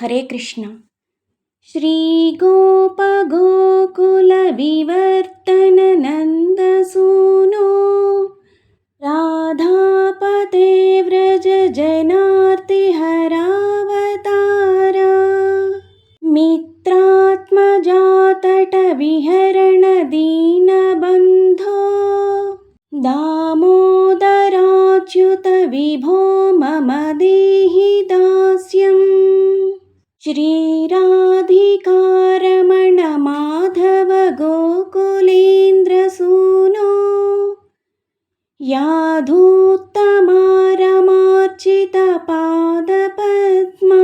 हरे कृष्ण। श्रीगोपगोकुलविवर्तननन्दसूनो। राधापते व्रज जनार्तिहरावतारा मित्रात्मजातटविहरणदीनबन्धो। दामोदराच्युतविभो मम श्रीराधिकारमणमाधव गोकुलेन्द्रसूनो याधूत्तमारमार्चितपादपद्मा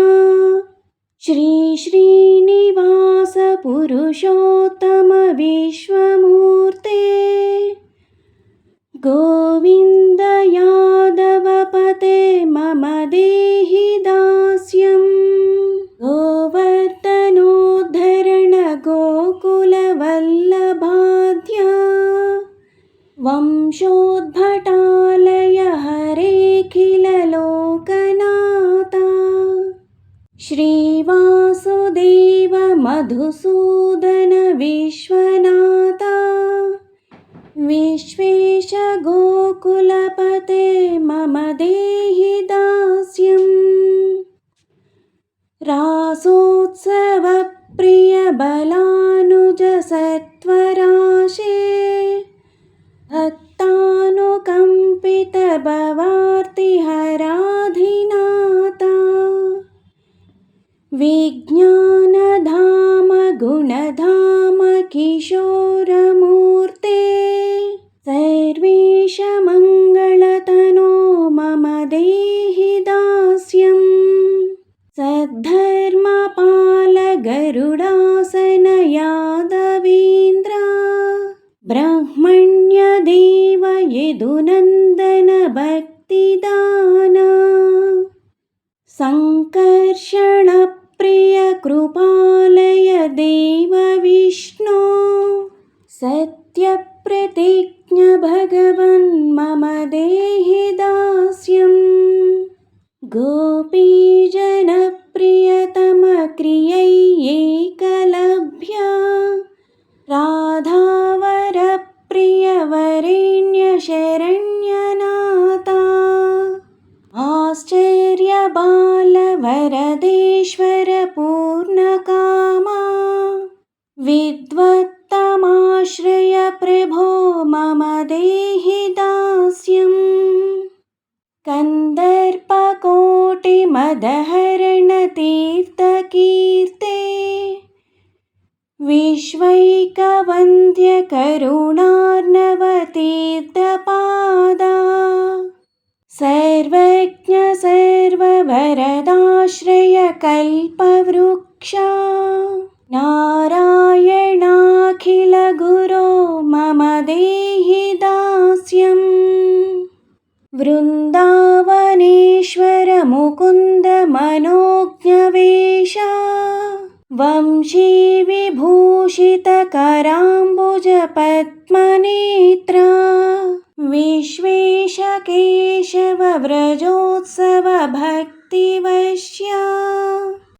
श्रीश्रीनिवासपुरुषोत्तमविश्वमूर्ते गोकुलवल्लभाद्य वंशोद्भटालय हरेखिललोकनाथा श्रीवासुदेव मधुसूदन विश्वनाथा विश्वेश गोकुलपते मम देहि दास्यम्। रासोत्सवप्रियबलानुजसत्वराशे किशोरमूर्ते सर्वेशमङ्गलतनो मम देहि दास्यम्। सद्धर्मपालगरुडासन ब्रह्मण्यदेव यदुनन्दन गोपीजनप्रियतमक्रियै एकलभ्य राधावरप्रियवरेण्यशरण्यनाथा आश्चर्यबालवरदेश्वरपूर्णकामा विद्वत्तमाश्रय प्रभो मम देहि दास्यम् कन्दर्पकोटिमदहरणतीर्थकीर्ते विश्वैकवन्द्यकरुणार्णवतीर्थपादा सर्वज्ञ सर्ववरदाश्रयकल्पवृक्षा नारायणाखिलगुरो मम देहि दास्यम् वृन्दावनेश्वर मुकुन्द मनोज्ञवेशा। वंशी विभूषितकराम्बुजपद्मनेत्रा विश्वेशकेशवव्रजोत्सवभक्तिवश्या।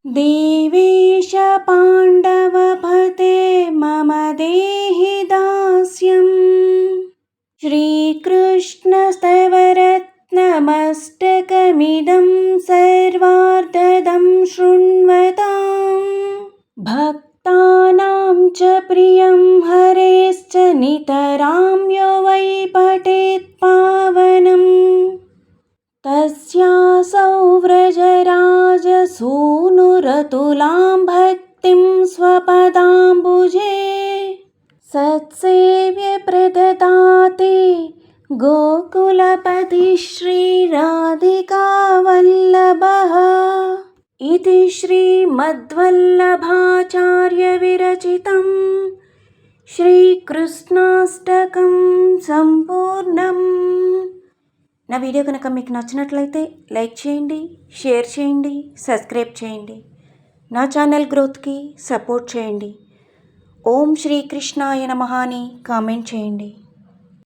देवेश पाण्डवपते शृण्वताम् भक्तानां च प्रियं हरेश्च नितरां यो वै पठेत् पावनम् तस्यासौ व्रजराजसूनुरतुलां भक्तिं स्वपदाम्बुजे सत्सेव्य प्रददाति गोकुलपति श्रीराधिकावल्लभः इति श्रीमद्वल्लभाचार्यविरचितं శ్రీకృష్ణాష్టకం సంపూర్ణం నా వీడియో కనుక మీకు నచ్చినట్లయితే లైక్ చేయండి షేర్ చేయండి సబ్స్క్రైబ్ చేయండి నా ఛానల్ గ్రోత్కి సపోర్ట్ చేయండి ఓం శ్రీకృష్ణాయ నమ అని కామెంట్ చేయండి